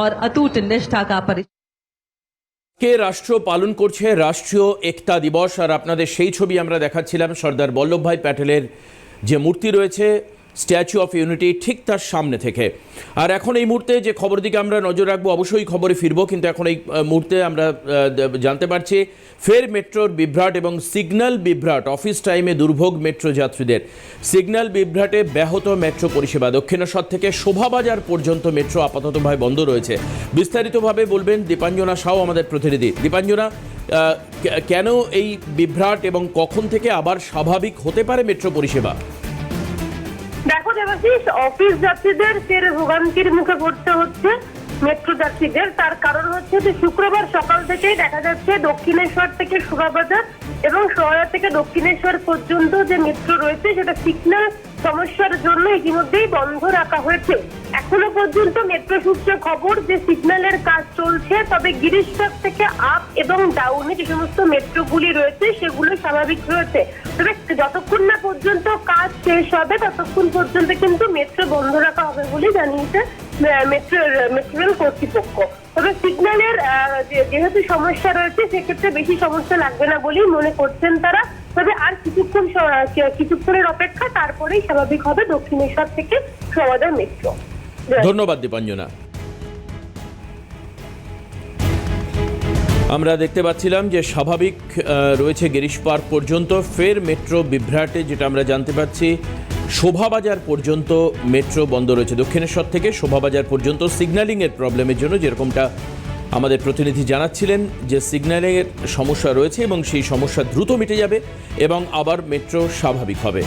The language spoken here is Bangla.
और अटूट निष्ठा का परिचय কে রাষ্ট্র পালন করছে রাষ্ট্রীয় একতা দিবস আর আপনাদের সেই ছবি আমরা দেখাচ্ছিলাম সর্দার বল্লভভাই প্যাটেলের যে মূর্তি রয়েছে স্ট্যাচু অফ ইউনিটি ঠিক তার সামনে থেকে। আর এখন এই মুহূর্তে যে খবর দিকে আমরা নজর রাখব, অবশ্যই খবরে ফিরবো, কিন্তু এখন এই মুহূর্তে আমরা জানতে পারছি ফের মেট্রোর বিভ্রাট এবং সিগন্যাল বিভ্রাট, অফিস টাইমে দুর্ভোগ মেট্রো যাত্রীদের। সিগন্যাল বিভ্রাটে ব্যাহত মেট্রো পরিষেবা, দক্ষিণেশ্বর থেকে শোভাবাজার পর্যন্ত মেট্রো আপাততভাবে বন্ধ রয়েছে। বিস্তারিতভাবে বলবেন দীপাঞ্জনা সাও আমাদের প্রতিনিধি। দীপাঞ্জনা কেন এই বিভ্রাট এবং কখন থেকে আবার স্বাভাবিক হতে পারে মেট্রো পরিষেবা? দেবাশিস অফিস যাত্রীদের ফের ভোগান্তির মুখে পড়তে হচ্ছে। মেট্রো যাত্রীদের, তার কারণ হচ্ছে যে শুক্রবার সকাল থেকেই দেখা যাচ্ছে দক্ষিণেশ্বর থেকে শোভাবাজার এবং শহর থেকে দক্ষিণেশ্বর পর্যন্ত যে মেট্রো রয়েছে, সেটা সিগন্যাল সমস্যার জন্য ইতিমধ্যেই বন্ধ রাখা হয়েছে। এখনও পর্যন্ত মেট্রো সূত্রে খবর যে সিগন্যালের কাজ চলছে, তবে গিরিশঘাট থেকে আপ এবং ডাউনে যে সমস্ত মেট্রোগুলি রয়েছে, সেগুলো স্বাভাবিক রয়েছে। তবে যতক্ষণ না পর্যন্ত কাজ শেষ হবে, ততক্ষণ পর্যন্ত কিন্তু মেট্রো বন্ধ রাখা হবে বলে জানিয়েছে মেট্রো মেট্রো রেল কর্তৃপক্ষ। তবে সিগন্যালের যেহেতু সমস্যা রয়েছে, সেক্ষেত্রে বেশি সমস্যা লাগবে না বলেই মনে করছেন তারা। তবে আর কিছুক্ষণ কিছুক্ষণের অপেক্ষা, তারপরেই স্বাভাবিক হবে দক্ষিণেশ্বর থেকে সমাদার মেট্রো। ধন্যবাদ দীপাঞ্জনা। আমরা দেখতে পাচ্ছিলাম যে স্বাভাবিক রয়েছে গিরিশ পার্ক পর্যন্ত, ফের মেট্রো বিভ্রাটে, যেটা আমরা জানতে পাচ্ছি, শোভাবাজার পর্যন্ত মেট্রো বন্ধ রয়েছে। দক্ষিণেশ্বর থেকে শোভাবাজার পর্যন্ত সিগন্যালিংয়ের প্রবলেমের জন্য যেরকমটা আমাদের প্রতিনিধি জানাচ্ছিলেন, যে সিগন্যালিংয়ের সমস্যা রয়েছে এবং সেই সমস্যা দ্রুত মিটে যাবে এবং আবার মেট্রো স্বাভাবিক হবে।